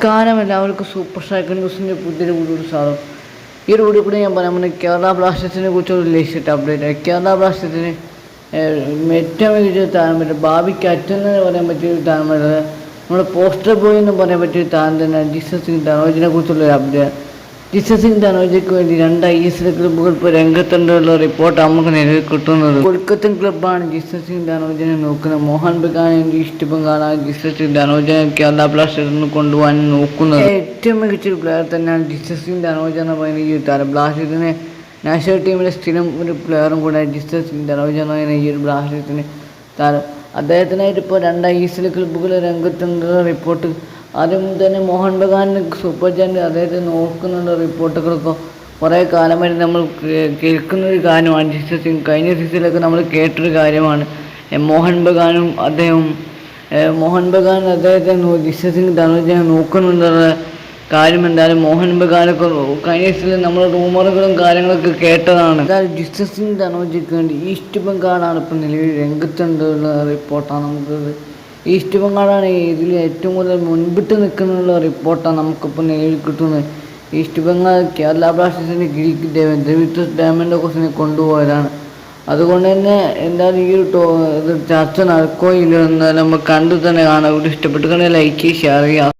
നമസ്കാരം എല്ലാവർക്കും super striker ന്യൂസിന്റെ പുതിയൊരു വീഡിയോ സാധനം ഈ ഒരു വീഡിയോ കൂടി ഞാൻ പറയാൻ പോകുന്നത് കേരള ബ്ലാസ്റ്റേഴ്സിനെ കുറിച്ചുള്ള ലേറ്റസ്റ്റ് അപ്ഡേറ്റ് കേരള ബ്ലാസ്റ്റേഴ്സിന് ഏറ്റവും മികച്ച താരം പറ്റും ഭാവിക്ക് അറ്റെന്ന് പറയാൻ പറ്റിയ ഒരു താരം നമ്മുടെ പോസ്റ്റർ ബോയ് എന്ന് പറയാൻ പറ്റിയ താരം തന്നെ ജിസസ് താരം. ധനോജിനെ കുറിച്ചുള്ള ഒരു അപ്ഡേറ്റ് ജിസസ് സിംഗ് ധനോജയ്ക്ക് വേണ്ടി രണ്ട് ഐ എസ് എൽ ക്ലബ്ബുകൾ ഇപ്പോൾ രംഗത്തുണ്ടുള്ള റിപ്പോർട്ട് നമുക്ക് നിലവിൽ കിട്ടുന്നത്. കൊൽക്കത്തൻ ക്ലബ്ബാണ് ജിസസ് ധനോജനെ നോക്കുന്നത്. മോഹൻ ബഗാൻ ഈസ്റ്റ് ബംഗാളാണ് ജിസസ് സിംഗ് ധനോജിനെ കേരള ബ്ലാസ്റ്റേഴ്സിന് കൊണ്ടുപോകാൻ നോക്കുന്നത്. ഏറ്റവും മികച്ച ഒരു പ്ലെയർ തന്നെയാണ് ജിസസ് ധനോജ എന്ന് പറയുന്ന ഈ താരം ബ്ലാസ്റ്റേഴ്സിനെ നാഷണൽ ടീമിലെ സ്ഥിരം ഒരു പ്ലെയറും കൂടെ ജിസസ് ധനോജ എന്ന് പറയുന്ന ഈ ഒരു ബ്ലാസ്റ്റേഴ്സിന് താരം. അദ്ദേഹത്തിനായിട്ട് ഇപ്പോൾ രണ്ട് ഐ എസ് എൽ ക്ലബ്ബുകൾ രംഗത്തുണ്ടുള്ള റിപ്പോർട്ട് ആദ്യം തന്നെ മോഹൻ ബഗാൻ സൂപ്പർ ജയന്റ് അദ്ദേഹത്തെ നോക്കുന്നുള്ള റിപ്പോർട്ടുകളൊക്കെ. കുറേ കാലമായി നമ്മൾ കേൾക്കുന്നൊരു കാര്യമാണ് ജിസ്റ്റർ സിംഗ് കഴിഞ്ഞ സീസണിലൊക്കെ നമ്മൾ കേട്ടൊരു കാര്യമാണ്. മോഹൻ ബഗാനും അദ്ദേഹം മോഹൻ ബഗാൻ അദ്ദേഹത്തെ ജിസസ് സിംഗ് തന്നെ നോക്കുന്നുന്നുള്ള കാര്യം എന്തായാലും മോഹൻ ബഗാനൊക്കെ കഴിഞ്ഞ സീസണിൽ നമ്മൾ റൂമറുകളും കാര്യങ്ങളൊക്കെ കേട്ടതാണ്. എന്തായാലും ജിസസ് സിംഗ് ധനോജിക്ക് വേണ്ടി ഈസ്റ്റ് ബംഗാളാണ് ഇപ്പോൾ നിലവിൽ രംഗത്തുണ്ടെന്നുള്ള റിപ്പോർട്ടാണ് നമുക്കത് ഈസ്റ്റ് ബംഗാളാണ് ഇതിൽ ഏറ്റവും കൂടുതൽ മുൻപിട്ട് നിൽക്കുന്നുള്ള റിപ്പോർട്ടാണ് നമുക്കിപ്പോൾ നേരിൽ കിട്ടുന്നത്. ഈസ്റ്റ് ബംഗാൾ കേരള ബ്ലാസ്റ്റേഴ്സിന്റെ ഗ്രീക്ക് ദ്രവിത്വസ് ഡാമിന്റെ കോസിനെ കൊണ്ടുപോയതാണ്. അതുകൊണ്ട് തന്നെ എന്തായാലും ഈ ഒരു ടോ ഇത് ചർച്ച നടക്കോ ഇല്ലെന്ന് നമ്മൾ കണ്ടു തന്നെ കാണാം. ഇവിടെ ഇഷ്ടപ്പെട്ട് ലൈക്ക് ചെയ്യുക ഷെയർ ചെയ്യുക